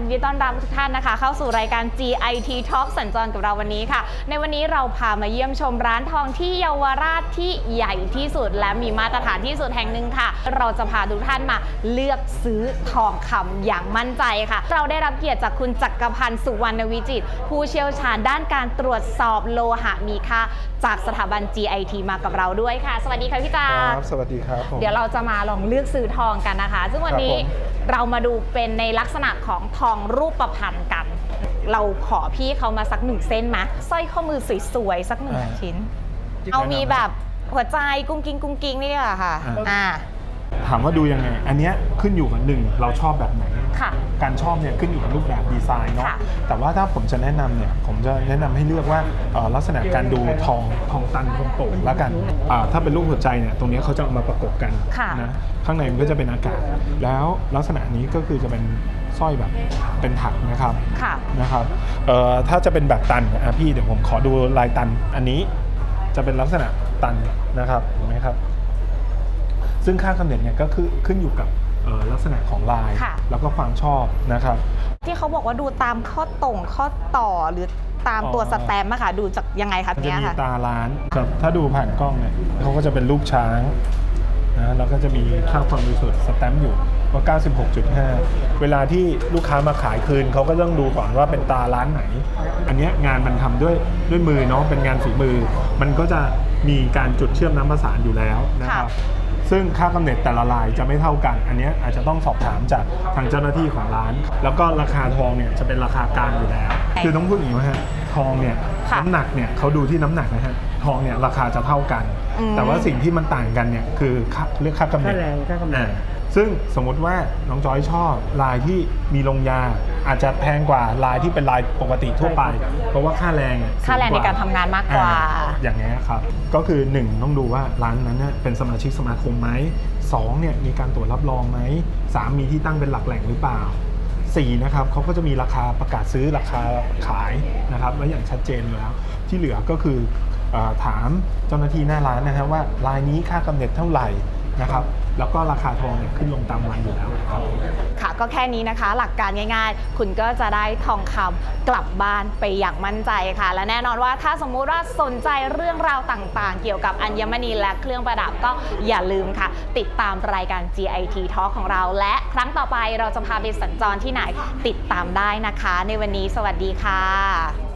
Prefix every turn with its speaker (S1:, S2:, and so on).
S1: ยินดีต้อนรับทุกท่านนะคะ เข้าสู่รายการ GIT Talk สัญจรกับเราวันนี้ค่ะ ในวันนี้เราพามาเยี่ยมชมร้านทองที่เยาวราชที่ใหญ่ที่สุด และมีมาตรฐานที่สุดแห่งหนึ่งค่ะ เราจะพาทุกท่านมาเลือกซื้อทองคำอย่างมั่นใจค่ะ เราได้รับเกียรติจากคุณจักรพันธ์สุวรรณวิจิตรผู้เชี่ยวชาญด้านการตรวจสอบโลหะมีค่าจากสถาบัน GIT มากับเราด้วยค่ะ สวัสดีค่ะพี่จัก
S2: ค
S1: ร
S2: รับสวัสดีครับผม
S1: เดี๋ยวเราจะมาลองเลือกซื้อทองกันนะคะ ซึ่งวันนี้
S2: ครับผม
S1: เรามาดูเป็นในลักษณะของทองรูปประพันธ์กัน เราขอพี่เขามาสักหนึ่งเส้นไหมสร้อยข้อมือสวยๆสักหนึ่งชิ้น เอามีแบบหัวใจกุ้งกิ้งกุ้งกิ้งนี่ดีกว่าค่ะอ่า
S2: ถามว่าดูยังไง อันเนี้ยขึ้นอยู่กับหนึ่งเราชอบแบบไหน
S1: ค่ะ
S2: การชอบเนี่ยขึ้นอยู่กับรูปแบบดีไซน์เนาะ
S1: ค่ะ
S2: แต่ว่าถ้าผมจะแนะนำเนี่ยผมจะแนะนำให้เลือกว่าเอ่อลักษณะการดูทองทองตันทองโป่งแล้วกันอ่าถ้าเป็นรูปหัวใจเนี่ยตรงเนี้ยเขาจะเอามาประกบกัน
S1: ค่ะ
S2: นะข้างในมันก็จะเป็นอากาศ แล้วลักษณะนี้ก็คือจะเป็นสร้อยแบบเป็นถักนะครับ
S1: ค่ะ
S2: นะครับเอ่อถ้าจะเป็นแบบตันอะพี่เดี๋ยวผมขอดูลายตันอันนี้จะเป็นลักษณะตันนะครับเห็นไหมครับ ซึ่งค่ากำเนิดเนี่ยก็คือขึ้นอยู่กับเอ่อ ลักษณะของลาย
S1: ค่ะ
S2: แล้วก็ความชอบนะครับ
S1: ที่เขาบอกว่าดูตามข้อตรงข้อต่อหรือตามตัว
S2: อ๋อ
S1: สแตมป์อะค่ะ ดูจากยังไงคะ
S2: มันจะ
S1: เนี้ย
S2: มี
S1: ค่ะ
S2: ตาล้านครับถ้าดูผ่านกล้องเนี่ยเขาก็จะเป็นรูปช้างนะแล้วก็จะมีค่าความบริสุทธิ์สแตมป์อยู่ว่า 96.5 เวลาที่ลูกค้ามาขายคืนเขาก็ต้องดูก่อนว่าเป็นตาร้านไหน อันเนี้ยงานมันทำด้วยด้วยมือเนาะเป็นงานฝีมือ มันก็จะมีการจุดเชื่อมน้ำประสานอยู่แล้วนะครับ
S1: ค่ะ
S2: ซึ่งค่ากำเนิดแต่ละลายจะไม่เท่ากัน อันเนี้ยอาจจะต้องสอบถามจากทางเจ้าหน้าที่ของร้าน แล้วก็ราคาทองเนี่ยจะเป็นราคากลางอยู่แล้ว คือต้องพูดอย่างนี้ว่าฮะทองเนี่ย
S1: ค่ะ
S2: น้ำหนักเนี่ยเขาดูที่น้ำหนักนะฮะทองเนี่ยราคาจะเท่ากัน
S1: อืม
S2: แต่ว่าสิ่งที่มันต่างกันเนี่ยคือค่าเรียกค่ากำเนิด
S3: ค่าแรงค่ากำเนิด
S2: อ่าซึ่งสมมุติว่าน้องจอยชอบลายที่มีลงยา อาจจะแพงกว่าลายที่เป็นลายปกติทั่วไป เพราะว่าค่าแรงเนี่ย
S1: ค่าแรง
S2: สู
S1: ใน
S2: ว่
S1: การทำงานมากกว่า
S2: อ่อย่างเงี้ยครับ ก็คือ 1 ต้องดูว่าร้านนั้นเนี่ยเป็นสมาชิกสมาคมไหมสองเนี่ยมีการตรวจรับรองไหมสามมีที่ตั้งเป็นหลักแหล่งหรือเปล่าสี่นะครับเขาก็จะมีราคาประกาศซื้อราคาขายนะครับไว้อย่างชัดเจนอยู่แล้ว ที่เหลือก็คือเออถามเจ้าหน้าที่หน้าร้านนะฮะว่าลายนี้ค่ากำเนิดเท่าไหร่ นะครับ แล้วก็ราคาทองเนี่ยขึ้นลงตามวันอยู่แล้วครับ
S1: ค่ะก็แค่นี้นะคะ หลักการง่ายๆ คุณก็จะได้ทองคำกลับบ้านไปอย่างมั่นใจค่ะ และแน่นอนว่าถ้าสมมุติว่าสนใจเรื่องราวต่างๆ เกี่ยวกับอัญมณีและเครื่องประดับก็อย่าลืมค่ะ ติดตามรายการ GIT Talk ของเรา และครั้งต่อไปเราจะพาไปสัญจรที่ไหนติดตามได้นะคะ ในวันนี้สวัสดีค่ะ